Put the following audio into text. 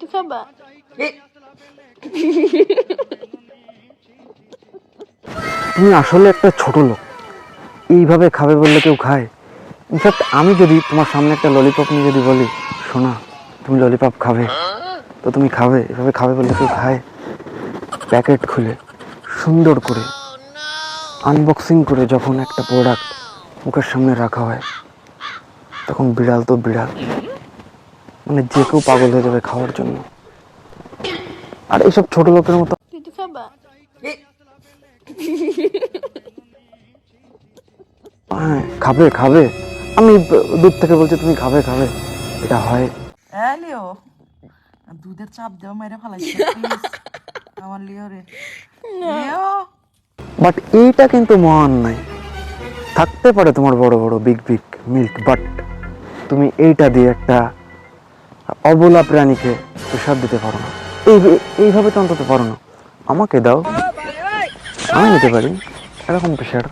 তুই খাবা তুমি আসলে একটা ছোট লোক। এইভাবে খাবে বললে কেউ খায়? ইনফ্যাক্ট আমি যদি তোমার সামনে একটা ললিপপ নিয়ে যদি বলি শোনা তুমি ললিপপ খাবে। তো তুমি খাবে এভাবে খাবে বললে কেউ খায়? প্যাকেট খুলে সুন্দর করে আনবক্সিং করে যখন একটা প্রোডাক্ট মুখের সামনে রাখা হয় তখন বিড়াল তো বিড়াল। মানে যে কেউ পাগল হয়ে যাবে খাওয়ার জন্য। আর এইসব ছোট লোকের মতো খাবা। হ্যাঁ খাবে খাবে। আমি দূর থেকে বলছি তুমি খাবে খাবে। এটা হয়। হ্যাঁ লিও। দুধের চাপ দেওয়া মেরে ফেলাইছে আমার লিও রে। লিও। বাট এইটা কিন্তু মহান নাই থাকতে পারে তোমার বড় বড় বিগ বিগ মিল্ক বাট তুমি এইটা দিয়ে একটা অবলা প্রাণীকে প্রসাদ দিতে পারো না। এই এইভাবে তো অন্তত পারো না। আমাকে দাও। আমি নিতে পারি। এরকম প্রেশার